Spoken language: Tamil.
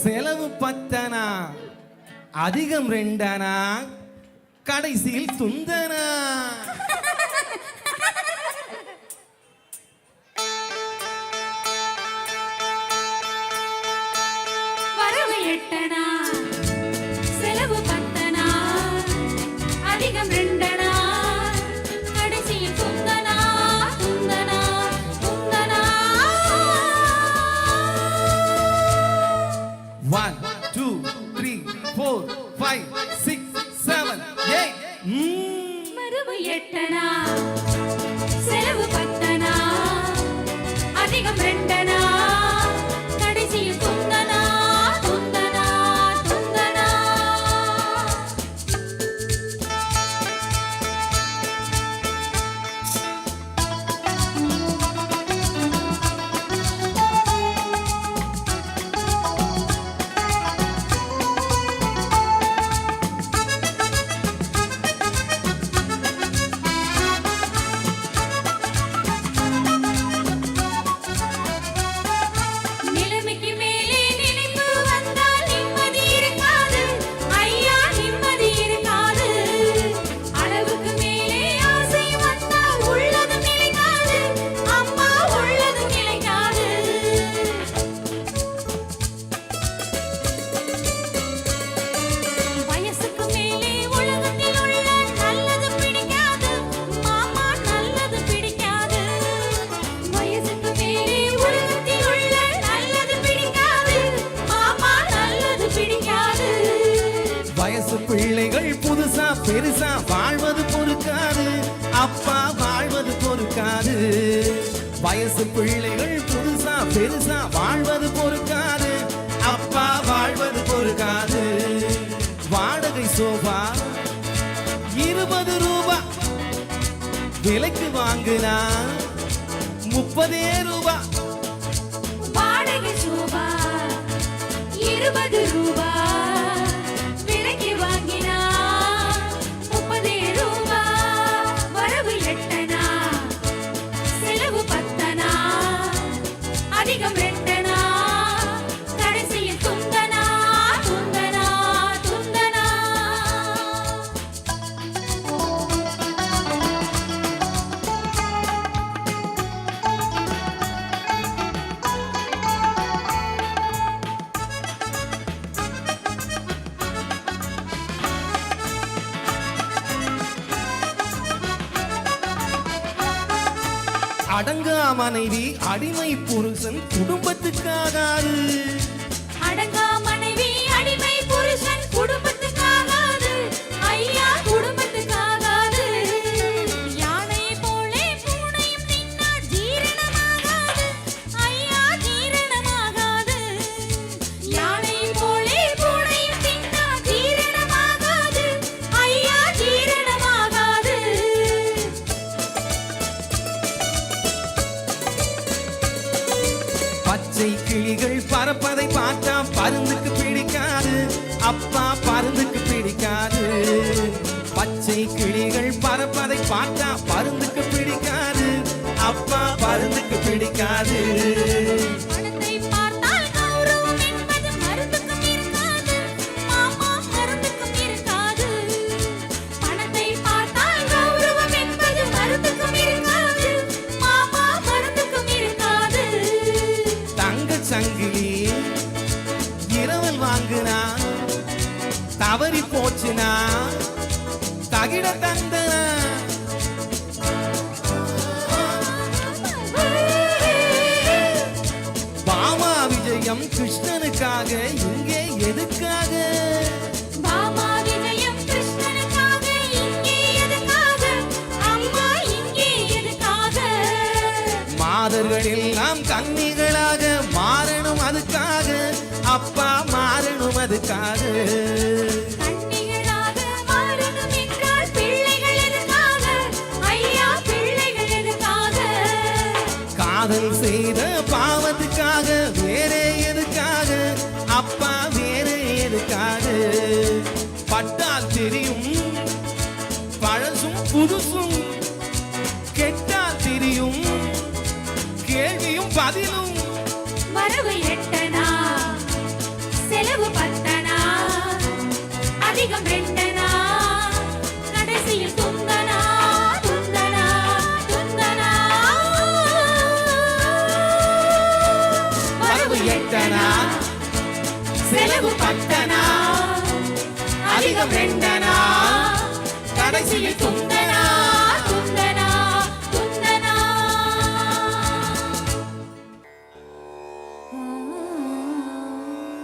செலவு பத்தனா? அதிகம் ரெண்டனா? கடைசியில் துந்தனா? வரவு எட்டனா? எட்டனா? செலவு பத்தனா? அதிகம் ரெண்டனா? பெருசா வாழ்வது பொறுக்காது. அப்பா வாழ்வது பொறுக்காது. வயசு பிள்ளைகள் புதுசா பெருசா வாழ்வது பொறுக்காது. அப்பா வாழ்வது பொறுக்காது. வாடகை சோபா இருபது ரூபா. விலைக்கு வாங்கினா முப்பதே ரூபா. வாடகை சோபா இருபது ரூபா. அடங்கா மனைவி அடிமை புருஷன் குடும்பத்துக்காகாது. அடங்கா மனைவி அடிமை பச்சை கிளிகள் பறப்பதை பார்த்தா பருந்துக்கு பிடிக்காது. அப்பா பருந்துக்கு பிடிக்காது. பச்சை கிளிகள் பறப்பதை பார்த்தா பருந்துக்கு பிடிக்காது. அப்பா பருந்துக்கு பிடிக்காது. தவறி போச்சுனா தகிட தந்தனா பாமா விஜயம் கிருஷ்ணனுக்காக இங்கே எதுக்காக? மாதர்கள் எல்லாம் கன்னிகளாக காதல் செய்த பாவத்துக்காக வேறே எதுக்காக? அப்பா வேறே எதுக்காக? பட்டா தெரியும் பழசும் புதுசும் கெட்டா தெரியும் பதிலும் வரவு எட்டனா செலவு பத்தனா அதிகம் ரெண்டனா? கடைசியில் துந்தனா